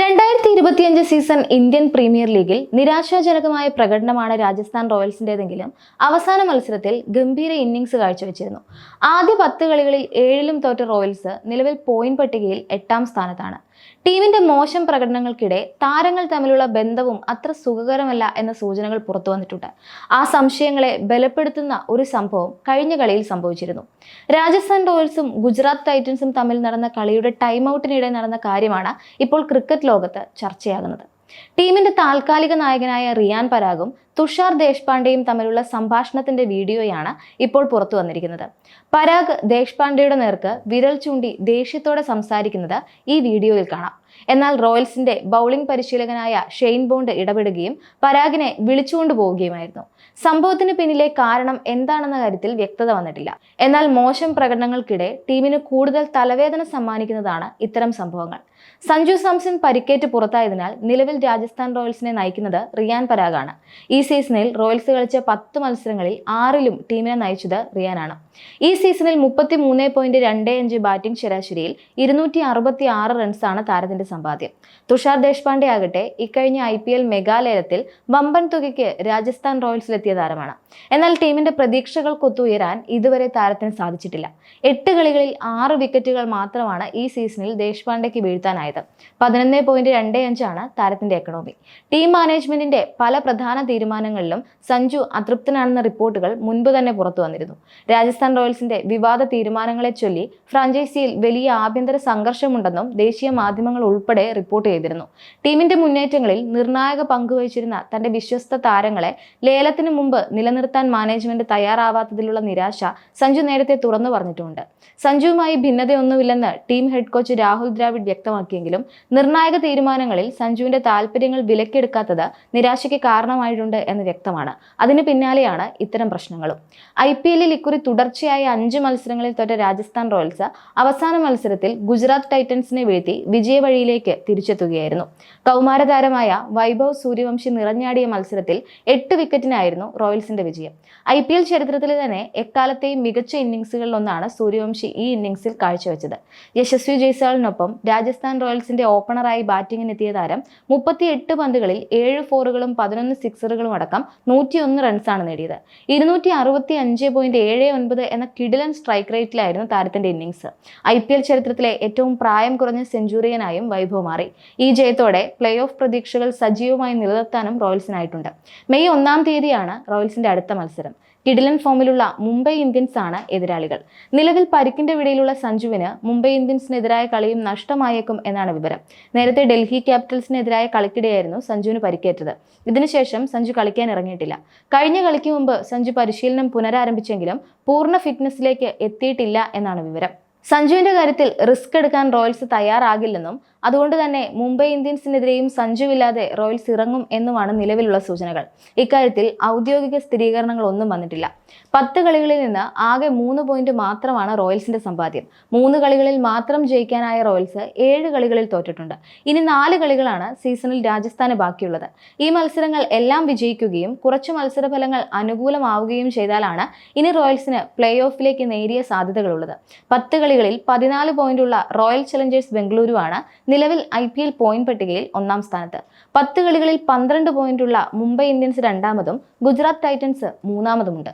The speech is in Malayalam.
രണ്ടായിരത്തി ഇരുപത്തിയഞ്ച് സീസൺ ഇന്ത്യൻ പ്രീമിയർ ലീഗിൽ നിരാശാജനകമായ പ്രകടനമാണ് രാജസ്ഥാൻ റോയൽസിന്റെതെങ്കിലും അവസാന മത്സരത്തിൽ ഗംഭീര ഇന്നിംഗ്സ് കാഴ്ചവെച്ചിരുന്നു. ആദ്യ പത്ത് കളികളിൽ ഏഴിലും തോറ്റ റോയൽസ് നിലവിൽ പോയിന്റ് പട്ടികയിൽ എട്ടാം സ്ഥാനത്താണ്. ടീമിന്റെ മോശം പ്രകടനങ്ങൾക്കിടെ താരങ്ങൾ തമ്മിലുള്ള ബന്ധവും അത്ര സുഖകരമല്ല എന്ന സൂചനകൾ പുറത്തു വന്നിട്ടുണ്ട്. ആ സംശയങ്ങളെ ബലപ്പെടുത്തുന്ന ഒരു സംഭവം കഴിഞ്ഞ കളിയിൽ സംഭവിച്ചിരുന്നു. രാജസ്ഥാൻ റോയൽസും ഗുജറാത്ത് ടൈറ്റൻസും തമ്മിൽ നടന്ന കളിയുടെ ടൈം ഔട്ടിനിടെ നടന്ന കാര്യമാണ് ഇപ്പോൾ ക്രിക്കറ്റ് ലോകത്ത് ചർച്ചയാകുന്നത്. ടീമിന്റെ താൽക്കാലിക നായകനായ റിയാൻ പരാഗും തുഷാർ ദേശ്പാണ്ഡെയും തമ്മിലുള്ള സംഭാഷണത്തിന്റെ വീഡിയോയാണ് ഇപ്പോൾ പുറത്തു വന്നിരിക്കുന്നത്. പരാഗ് ദേശ്പാണ്ഡെയുടെ നേർക്ക് വിരൽ ചൂണ്ടി ദേഷ്യത്തോടെ സംസാരിക്കുന്നത് ഈ വീഡിയോയിൽ കാണാം. എന്നാൽ റോയൽസിന്റെ ബൗളിംഗ് പരിശീലകനായ ഷെയ്ൻ ബോണ്ട് ഇടപെടുകയും പരാഗിനെ വിളിച്ചുകൊണ്ടു പോവുകയുമായിരുന്നു. സംഭവത്തിന് പിന്നിലെ കാരണം എന്താണെന്ന കാര്യത്തിൽ വ്യക്തത വന്നിട്ടില്ല. എന്നാൽ മോശം പ്രകടനങ്ങൾക്കിടെ ടീമിന് കൂടുതൽ തലവേദന സമ്മാനിക്കുന്നതാണ് ഇത്തരം സംഭവങ്ങൾ. സഞ്ജു സാംസൺ പരിക്കേറ്റ് പുറത്തായതിനാൽ നിലവിൽ രാജസ്ഥാൻ റോയൽസിനെ നയിക്കുന്നത് റിയാൻ പരാഗാണ്. ഈ സീസണിൽ റോയൽസ് കളിച്ച പത്ത് മത്സരങ്ങളിൽ ആറിലും ടീമിനെ നയിച്ചത് റിയാനാണ്. ഈ സീസണിൽ മുപ്പത്തി മൂന്ന് പോയിന്റ് രണ്ട് അഞ്ച് ബാറ്റിംഗ് ശരാശരിയിൽ ഇരുന്നൂറ്റി അറുപത്തി ആറ് റൺസാണ് താരത്തിന്റെ സമ്പാദ്യം. തുഷാർ ദേശ്പാണ്ഡെ ആകട്ടെ ഇക്കഴിഞ്ഞ ഐ പി എൽ മെഗാലയത്തിൽ വമ്പൻ തുകയ്ക്ക് രാജസ്ഥാൻ റോയൽസിലെത്തിയ താരമാണ്. എന്നാൽ ടീമിന്റെ പ്രതീക്ഷകൾക്കൊത്തുയരാൻ ഇതുവരെ താരത്തിന് സാധിച്ചിട്ടില്ല. എട്ട് കളികളിൽ ആറ് വിക്കറ്റുകൾ മാത്രമാണ് ഈ സീസണിൽ ദേശ്പാണ്ഡെക്ക് വീഴ്ത്താനായത്. പതിനൊന്ന് പോയിന്റ് രണ്ട് അഞ്ചാണ് താരത്തിന്റെ എക്കണോമി ടീം മാനേജ്മെന്റിന്റെ പല പ്രധാന തീരുമാനങ്ങളിലും സഞ്ജു അതൃപ്തനാണെന്ന റിപ്പോർട്ടുകൾ മുൻപ് തന്നെ പുറത്തു വന്നിരുന്നു. രാജസ്ഥാൻ റോയൽസിന്റെ വിവാദ തീരുമാനങ്ങളെ ചൊല്ലി ഫ്രാഞ്ചൈസിയിൽ വലിയ ആഭ്യന്തര സംഘർഷമുണ്ടെന്നും ദേശീയ മാധ്യമങ്ങൾ ഉൾപ്പെടെ റിപ്പോർട്ട് ചെയ്തിരുന്നു. ടീമിന്റെ മുന്നേറ്റങ്ങളിൽ നിർണായക പങ്കുവഹിച്ചിരുന്ന തന്റെ വിശ്വസ്ത താരങ്ങളെ ലേലത്തിന് മുമ്പ് നിലനിർത്താൻ മാനേജ്മെന്റ് തയ്യാറാവാത്തതിലുള്ള നിരാശ സഞ്ജു നേരത്തെ തുറന്നു പറഞ്ഞിട്ടുണ്ട്. സഞ്ജുവുമായി ഭിന്നതയൊന്നുമില്ലെന്ന് team head coach Rahul Dravid വ്യക്തമാക്കിയെങ്കിലും നിർണായക തീരുമാനങ്ങളിൽ സഞ്ജുവിന്റെ താല്പര്യങ്ങൾ വിലക്കെടുക്കാത്തത് നിരാശയ്ക്ക് കാരണമായിട്ടുണ്ട് എന്ന് വ്യക്തമാണ്. അതിന് പിന്നാലെയാണ് ഇത്തരം പ്രശ്നങ്ങളും. ഐ പി എല്ലിൽ ഇക്കുറി തുടർച്ചയായ അഞ്ച് മത്സരങ്ങളിൽ തോറ്റ രാജസ്ഥാൻ റോയൽസ് അവസാന മത്സരത്തിൽ ഗുജറാത്ത് ടൈറ്റൻസിനെ വീഴ്ത്തി വിജയവഴിയിലേക്ക് തിരിച്ചെത്തുകയായിരുന്നു. കൗമാരതാരമായ വൈഭവ് സൂര്യവംശി നിറഞ്ഞാടിയ മത്സരത്തിൽ എട്ട് വിക്കറ്റിനായിരുന്നു റോയൽസിന്റെ വിജയം. ഐ പി എൽ ചരിത്രത്തിൽ തന്നെ എക്കാലത്തെയും മികച്ച ഇന്നിംഗ്സുകളിലൊന്നാണ് സൂര്യവംശി ഈ ഇന്നിങ്സിൽ കാഴ്ചവെച്ചത്. യശസ്വി ജയ്സാളിനൊപ്പം രാജസ്ഥാൻ റോയൽസിന്റെ ഓപ്പണറായി ബാറ്റിംഗിനെത്തിയ താരം മുപ്പത്തിയെട്ട് പന്തുകളിൽ ഏഴ് ഫോറുകളും പതിനൊന്ന് സിക്സറുകളും അടക്കം നൂറ്റിയൊന്ന് റൺസാണ് നേടിയത്. ഇരുന്നൂറ്റി അറുപത്തി അഞ്ച് പോയിന്റ് ഏഴ് ഒൻപത് എന്ന കിടിലൻ സ്ട്രൈക്ക് റേറ്റിലായിരുന്നു താരത്തിന്റെ ഇന്നിംഗ്സ് ഐ പി എൽ ചരിത്രത്തിലെ ഏറ്റവും പ്രായം കുറഞ്ഞ സെഞ്ചുറിയനായും വൈഭവ് മാറി. ഈ ജയത്തോടെ പ്ലേ ഓഫ് പ്രതീക്ഷകൾ സജീവമായി നിലനിർത്താനും റോയൽസിനായിട്ടുണ്ട്. മെയ് ഒന്നാം തീയതിയാണ് റോയൽസിന്റെ അടുത്ത മത്സരം. കിഡിലൻ ഫോമിലുള്ള മുംബൈ ഇന്ത്യൻസ് ആണ് എതിരാളികൾ. നിലവിൽ പരിക്കിന്റെ വിടയിലുള്ള സഞ്ജുവിന് മുംബൈ ഇന്ത്യൻസിനെതിരായ കളിയും നഷ്ടമായേക്കും എന്നാണ് വിവരം. നേരത്തെ ഡൽഹി ക്യാപിറ്റൽസിനെതിരായ കളിക്കിടെയായിരുന്നു സഞ്ജുവിന് പരിക്കേറ്റത്. ഇതിനുശേഷം സഞ്ജു കളിക്കാൻ ഇറങ്ങിയിട്ടില്ല. കഴിഞ്ഞ കളിക്ക് മുമ്പ് സഞ്ജു പരിശീലനം പുനരാരംഭിച്ചെങ്കിലും പൂർണ ഫിറ്റ്നസ്സിലേക്ക് എത്തിയിട്ടില്ല എന്നാണ് വിവരം. സഞ്ജുവിന്റെ കാര്യത്തിൽ റിസ്ക് എടുക്കാൻ റോയൽസ് തയ്യാറാകില്ലെന്നും അതുകൊണ്ട് തന്നെ മുംബൈ ഇന്ത്യൻസിനെതിരെയും സഞ്ജുവില്ലാതെ റോയൽസ് ഇറങ്ങും എന്നുമാണ് നിലവിലുള്ള സൂചനകൾ. ഇക്കാര്യത്തിൽ ഔദ്യോഗിക സ്ഥിരീകരണങ്ങൾ ഒന്നും വന്നിട്ടില്ല. പത്ത് കളികളിൽ നിന്ന് ആകെ മൂന്ന് പോയിന്റ് മാത്രമാണ് റോയൽസിന്റെ സമ്പാദ്യം. മൂന്ന് കളികളിൽ മാത്രം ജയിക്കാനായ റോയൽസ് ഏഴ് കളികളിൽ തോറ്റിട്ടുണ്ട്. ഇനി നാല് കളികളാണ് സീസണിൽ രാജസ്ഥാന് ബാക്കിയുള്ളത്. ഈ മത്സരങ്ങൾ എല്ലാം വിജയിക്കുകയും കുറച്ച് മത്സരഫലങ്ങൾ അനുകൂലമാവുകയും ചെയ്താലാണ് ഇനി റോയൽസിന് പ്ലേ ഓഫിലേക്ക് നേരിയ സാധ്യതകളുള്ളത്. പത്ത് കളികളിൽ പതിനാല് പോയിന്റുള്ള റോയൽ ചലഞ്ചേഴ്സ് ബംഗളൂരുവാണ് നിലവിൽ ഐ പി എൽ പോയിന്റ് പട്ടികയിൽ ഒന്നാം സ്ഥാനത്ത്. പത്ത് കളികളിൽ പന്ത്രണ്ട് പോയിന്റുള്ള മുംബൈ ഇന്ത്യൻസ് രണ്ടാമതും ഗുജറാത്ത് ടൈറ്റൻസ് മൂന്നാമതുമുണ്ട്.